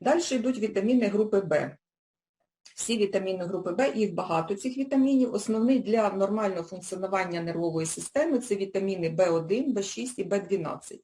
Далі йдуть вітаміни групи В. Всі вітаміни групи В, їх багато цих вітамінів. Основний для нормального функціонування нервової системи це вітаміни В1, В6 і В12.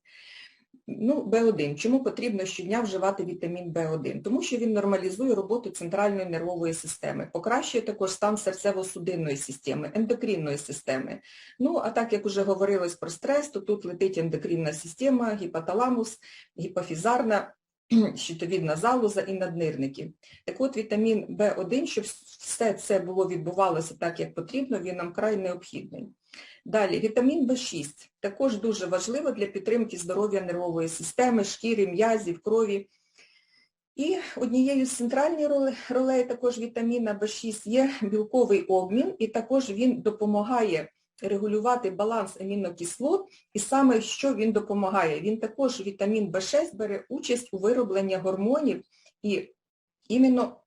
Ну, В1. Чому потрібно щодня вживати вітамін В1? Тому що він нормалізує роботу центральної нервової системи, покращує також стан серцево-судинної системи, ендокринної системи. Ну, а так як вже говорилось про стрес, то тут летить ендокринна система, гіпоталамус, гіпофізарна, щитовідна залоза і наднирники. Так от вітамін В1, щоб все це було відбувалося так, як потрібно, він нам край необхідний. Далі, вітамін В6 також дуже важливо для підтримки здоров'я нервової системи, шкіри, м'язів, крові. І однією з центральних ролей також вітаміна В6 є білковий обмін, і також він допомагає регулювати баланс амінокислот, і саме що він допомагає? Він також, вітамін В6, бере участь у виробленні гормонів і іменно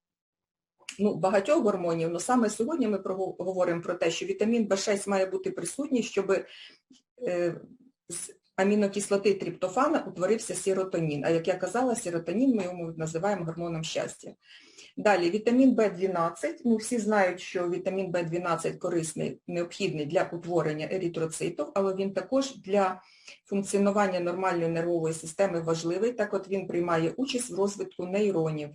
ну, багатьох гормонів, але саме сьогодні ми говоримо про те, що вітамін В6 має бути присутній, щоб е, амінокислоти триптофана утворився серотонін. А як я казала, серотонін ми йому називаємо гормоном щастя. Далі, вітамін В12. Ну, всі знають, що вітамін В12 корисний, необхідний для утворення еритроцитів, але він також для функціонування нормальної нервової системи важливий, так от він приймає участь в розвитку нейронів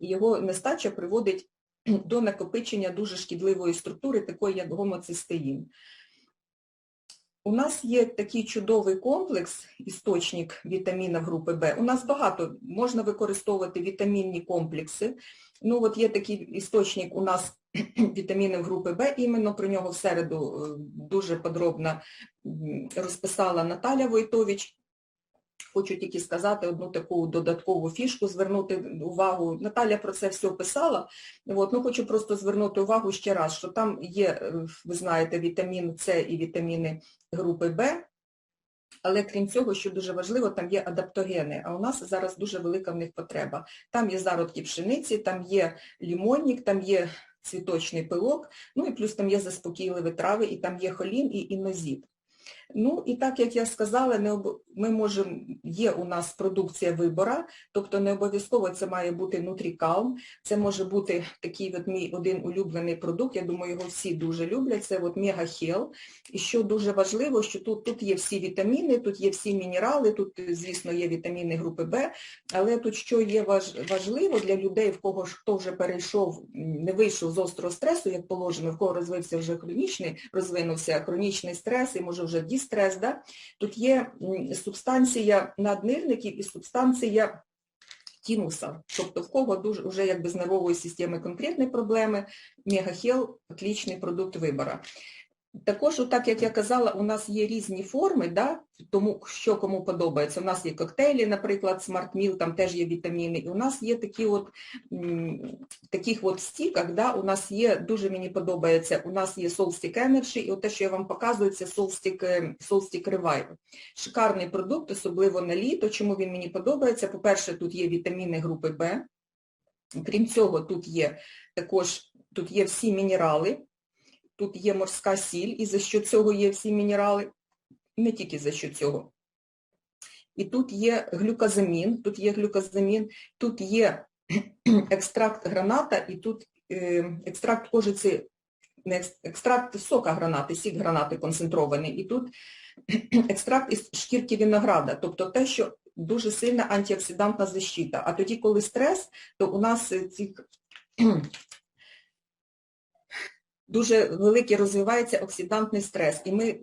його нестача приводить до накопичення дуже шкідливої структури, такої як гомоцистеїн. У нас є такий чудовий комплекс, істочник вітамінів групи В. У нас багато, можна використовувати вітамінні комплекси. Ну от Є такий істочник у нас вітамінів групи В, іменно про нього в середу е, дуже подробно розписала Наталя Войтович. Хочу тільки сказати одну таку додаткову фішку, звернути увагу. Наталя про це все писала. От, ну, Хочу просто звернути увагу ще раз, що там є, е, ви знаєте, вітамін С і вітаміни групи Б, але крім цього, що дуже важливо, там є адаптогени, а у нас зараз дуже велика в них потреба. Там є зародки пшениці, там є лімонник, там є цвіточний пилок, ну і плюс там є заспокійливі трави, і там є холін і інозіт. Ну і так, як я сказала, не об... ми можемо, є у нас продукція вибора, тобто не обов'язково це має бути нутрікалм, це може бути такий от мій один улюблений продукт, я думаю, його всі дуже люблять, це от Мегахел. І що дуже важливо, що тут тут є всі вітаміни, тут є всі мінерали, тут, звісно, є вітаміни групи Б, але тут що є важ... важливо для людей, в кого хто вже перейшов, не вийшов з острого стресу, як положено, в кого розвився вже хронічний, розвинувся хронічний стрес і може вже дійсно дістрес, да? тут є субстанція наднирників і субстанція тінуса. Тобто в кого дуже вже якби з нервової системи конкретні проблеми, мегахел – отличний продукт вибора. Також, так як я казала, у нас є різні форми, да, тому що кому подобається. У нас є коктейлі, наприклад, Meal, там теж є вітаміни. І у нас є такі от, таких от стіках, да, у нас є, дуже мені подобається, у нас є Soulstick Energy, і от те, що я вам показую, це Soulstick, е, Soulstick Revive. Шикарний продукт, особливо на літо. Чому він мені подобається? По-перше, тут є вітаміни групи В. Крім цього, тут є також тут є всі мінерали тут є морська сіль, і за що цього є всі мінерали, не тільки за що цього. І тут є глюказамін, тут є глюказамін, тут є екстракт граната і тут е, екстракт кожиці, екстракт сока гранати, сік гранати концентрований, і тут екстракт із шкірки винограда, тобто те, що дуже сильна антиоксидантна защита. А тоді, коли стрес, то у нас ці дуже великий розвивається оксидантний стрес. І ми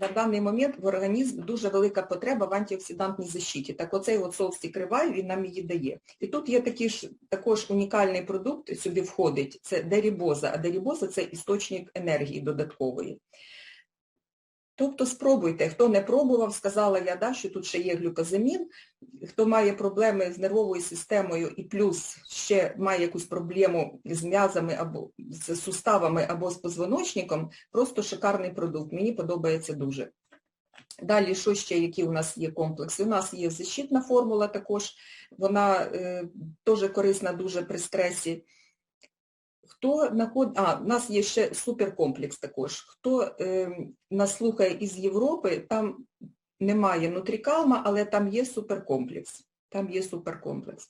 на даний момент в організм дуже велика потреба в антиоксидантній защиті. Так оцей от соус кривай, він нам її дає. І тут є такий ж також унікальний продукт, сюди входить, це дерібоза, а дерібоза це істочник енергії додаткової. Тобто спробуйте, хто не пробував, сказала я, да, що тут ще є глюкозамін, хто має проблеми з нервовою системою і плюс ще має якусь проблему з м'язами або з суставами або з позвоночником, просто шикарний продукт, мені подобається дуже. Далі, що ще, які у нас є комплекси? У нас є защитна формула також, вона е, теж корисна дуже при стресі. Хто наход... А, у нас є ще суперкомплекс також. Хто е, нас слухає із Європи, там немає нутрікалма, але там є суперкомплекс. Там є суперкомплекс.